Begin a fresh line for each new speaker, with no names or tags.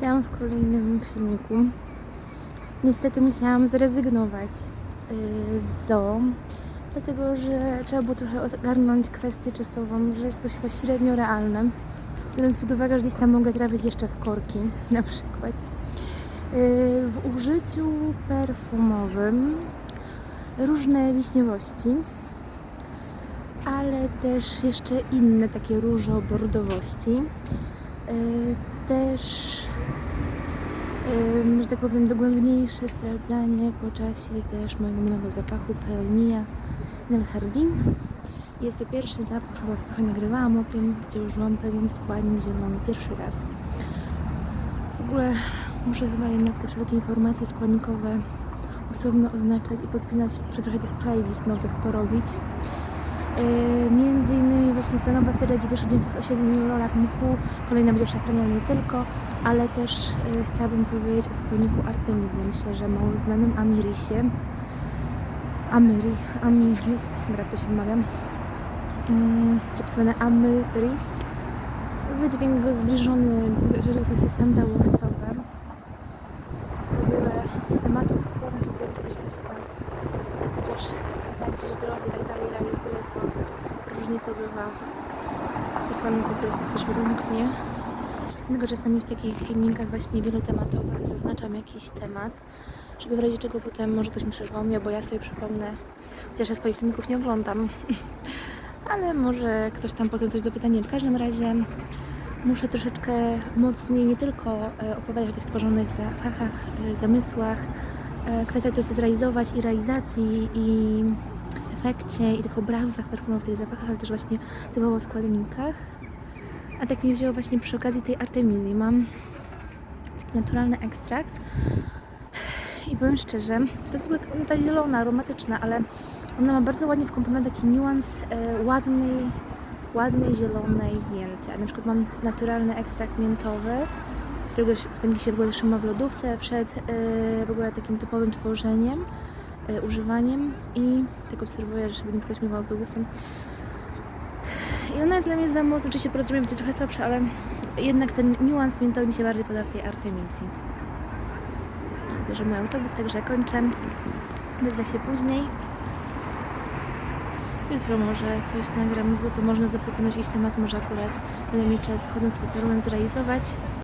Witam w kolejnym filmiku. Niestety musiałam zrezygnować yy, z zoo, dlatego że trzeba było trochę ogarnąć kwestię czasową, że jest to chyba średnio realne. Biorąc pod uwagę, że gdzieś tam mogę trafić jeszcze w korki, na przykład. Yy, w użyciu perfumowym różne wiśniowości, ale też jeszcze inne takie różobordowości. Yy, też że tak powiem, dogłębniejsze sprawdzanie po czasie też mojego nowego zapachu pełnia Nel Hardin. Jest to pierwszy zapach, chyba trochę nagrywałam o tym, gdzie użyłam pewien składnik zielony pierwszy raz. W ogóle muszę chyba jednak te wszelkie informacje składnikowe osobno oznaczać i podpinać, muszę trochę tych playlist nowych porobić. Yy, między innymi właśnie stanowa seria dziewięciu dzięki o 7 rolach muchu, kolejna będzie o szafranie nie tylko, ale też yy, chciałabym powiedzieć o składniku Artemizy, myślę, że mało znanym Amirisie. Amiri, Amiris, jak to się wymawia. Mm, zapisane Amyris. Wydźwięk go zbliżony, kwestie sandałowcowe. W ogóle tematów sporo, muszę sobie zrobić listę. Chociaż gdzieś w drodze i tak dalej realizuję, to różnie to bywa. Czasami po prostu coś wymknie. Dlatego czasami w takich filmikach właśnie wielotematowych zaznaczam jakiś temat, żeby w razie czego potem może ktoś mi przypomniał, bo ja sobie przypomnę, chociaż ja swoich filmików nie oglądam, ale może ktoś tam potem coś dopyta. Nie, w każdym razie muszę troszeczkę mocniej nie tylko e, opowiadać o tych tworzonych zapachach, e, zamysłach, e, kwestiach, które chcę zrealizować i realizacji i efekcie i tych obrazach perfumowych, tych zapachach, ale też właśnie typowo składnikach. A tak mi wzięło właśnie przy okazji tej Artemizji. Mam taki naturalny ekstrakt i powiem szczerze, to jest w ogóle ta zielona, aromatyczna, ale ona ma bardzo ładnie wkomponowany taki niuans e, ładnej, ładnej, zielonej mięty. A na przykład mam naturalny ekstrakt miętowy, którego składniki się w ogóle w lodówce przed e, w ogóle takim typowym tworzeniem, używaniem i tak obserwuję, żeby nie ktoś mi autobusem. I ona jest dla mnie za mocna, oczywiście porozumienie będzie trochę słabsze, ale jednak ten niuans miętowy mi się bardziej podoba w tej Artemizji. Widzę, że mój autobus, także kończę. Wezmę się później. Jutro może coś nagram z tu można zaproponować jakiś temat, może akurat będę mieć czas chodząc spacerując zrealizować.